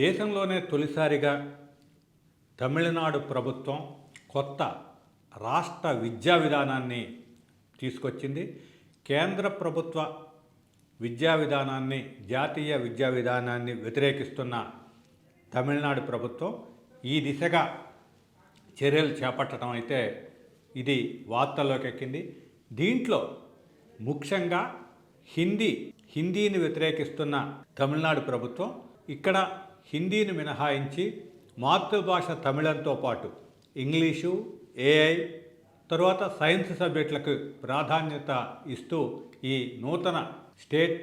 దేశంలోనే తొలిసారిగా తమిళనాడు ప్రభుత్వం కొత్త రాష్ట్ర విద్యా విధానాన్ని తీసుకొచ్చింది. కేంద్ర ప్రభుత్వ విద్యా విధానాన్ని జాతీయ విద్యా విధానాన్ని వ్యతిరేకిస్తున్న తమిళనాడు ప్రభుత్వం ఈ దిశగా చర్యలు చేపట్టడం అయితే ఇది వార్తల్లోకి ఎక్కింది. దీంట్లో ముఖ్యంగా హిందీ హిందీని వ్యతిరేకిస్తున్న తమిళనాడు ప్రభుత్వం ఇక్కడ హిందీని మినహాయించి మాతృభాష తమిళంతో పాటు ఇంగ్లీషు ఏఐ తరువాత సైన్స్ సబ్జెక్టులకు ప్రాధాన్యత ఇస్తూ ఈ నూతన స్టేట్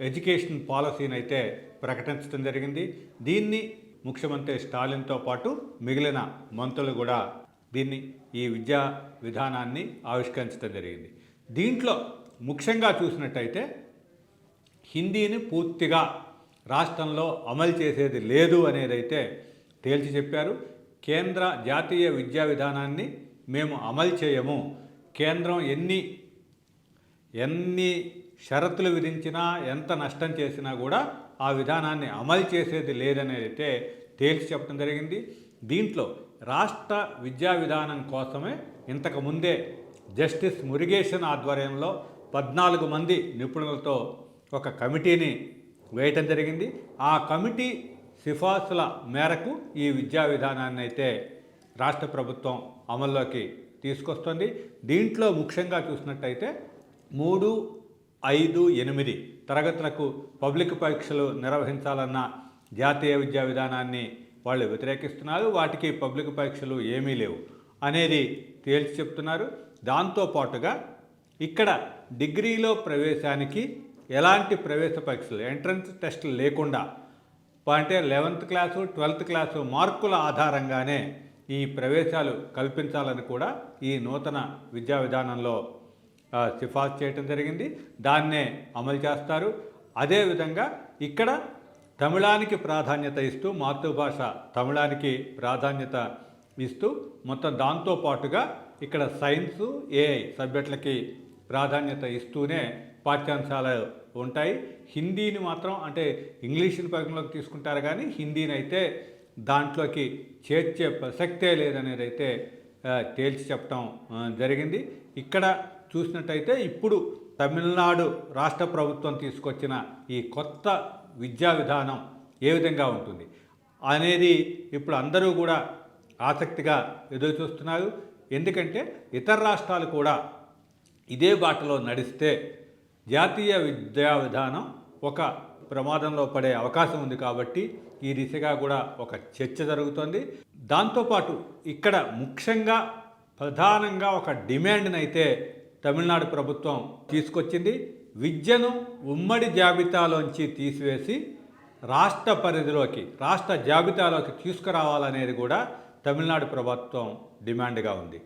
ఎడ్యుకేషన్ పాలసీని అయితే ప్రకటించడం జరిగింది. దీన్ని ముఖ్యమంత్రి స్టాలిన్తో పాటు మిగిలిన మంత్రులు కూడా దీన్ని ఈ విద్యా విధానాన్ని ఆవిష్కరించడం జరిగింది. దీంట్లో ముఖ్యంగా చూసినట్టయితే హిందీని పూర్తిగా రాష్ట్రంలో అమలు చేసేది లేదు అనేదైతే తేల్చి చెప్పారు. కేంద్ర జాతీయ విద్యా విధానాన్ని మేము అమలు చేయము. కేంద్రం ఎన్ని ఎన్ని షరతులు విధించినా ఎంత నష్టం చేసినా కూడా ఆ విధానాన్ని అమలు చేసేది లేదనేదైతే తేల్చి చెప్పడం జరిగింది. దీంట్లో రాష్ట్ర విద్యా విధానం కోసమే ఇంతకుముందే జస్టిస్ మురిగేషన్ ఆధ్వర్యంలో పద్నాలుగు మంది నిపుణులతో ఒక కమిటీని వేయటం జరిగింది. ఆ కమిటీ సిఫార్సుల మేరకు ఈ విద్యా విధానాన్ని అయితే రాష్ట్ర ప్రభుత్వం అమల్లోకి తీసుకొస్తుంది. దీంట్లో ముఖ్యంగా చూసినట్టయితే మూడు ఐదు ఎనిమిది తరగతులకు పబ్లిక్ పరీక్షలు నిర్వహించాలన్న జాతీయ విద్యా విధానాన్ని వాళ్ళు వ్యతిరేకిస్తున్నారు. వాటికి పబ్లిక్ పరీక్షలు ఏమీ లేవు అనేది తేల్చి చెప్తున్నారు. దాంతోపాటుగా ఇక్కడ డిగ్రీలో ప్రవేశానికి ఎలాంటి ప్రవేశ పరీక్షలు ఎంట్రన్స్ టెస్టులు లేకుండా అంటే లెవెంత్ క్లాసు ట్వెల్త్ క్లాసు మార్కుల ఆధారంగానే ఈ ప్రవేశాలు కల్పించాలని కూడా ఈ నూతన విద్యా విధానంలో సిఫార్సు చేయటం జరిగింది. దాన్నే అమలు చేస్తారు. అదేవిధంగా ఇక్కడ తమిళానికి ప్రాధాన్యత ఇస్తూ మాతృభాష తమిళానికి ప్రాధాన్యత ఇస్తూ మొత్తం దాంతో పాటుగా ఇక్కడ సైన్సు ఏఐ సబ్జెక్టులకి ప్రాధాన్యత ఇస్తూనే పాఠ్యాంశాలు ఉంటాయి. హిందీని మాత్రం అంటే ఇంగ్లీష్ని పరిగణలోకి తీసుకుంటారు కానీ హిందీని అయితే దాంట్లోకి చేర్చే ప్రసక్తే లేదనేది అయితే తేల్చి చెప్పడం జరిగింది. ఇక్కడ చూసినట్టయితే ఇప్పుడు తమిళనాడు రాష్ట్ర ప్రభుత్వం తీసుకొచ్చిన ఈ కొత్త విద్యా విధానం ఏ విధంగా ఉంటుంది అనేది ఇప్పుడు అందరూ కూడా ఆసక్తిగా ఎదురు చూస్తున్నారు ఎందుకంటే ఇతర రాష్ట్రాలు కూడా ఇదే బాటలో నడిస్తే జాతీయ విద్యా విధానం ఒక ప్రమాదంలో పడే అవకాశం ఉంది కాబట్టి ఈ దిశగా కూడా ఒక చర్చ జరుగుతోంది. దాంతోపాటు ఇక్కడ ముఖ్యంగా ప్రధానంగా ఒక డిమాండ్ని అయితే తమిళనాడు ప్రభుత్వం తీసుకొచ్చింది. విద్యను ఉమ్మడి జాబితాలోంచి తీసివేసి రాష్ట్ర పరిధిలోకి రాష్ట్ర జాబితాలోకి తీసుకురావాలనేది కూడా తమిళనాడు ప్రభుత్వం డిమాండ్గా ఉంది.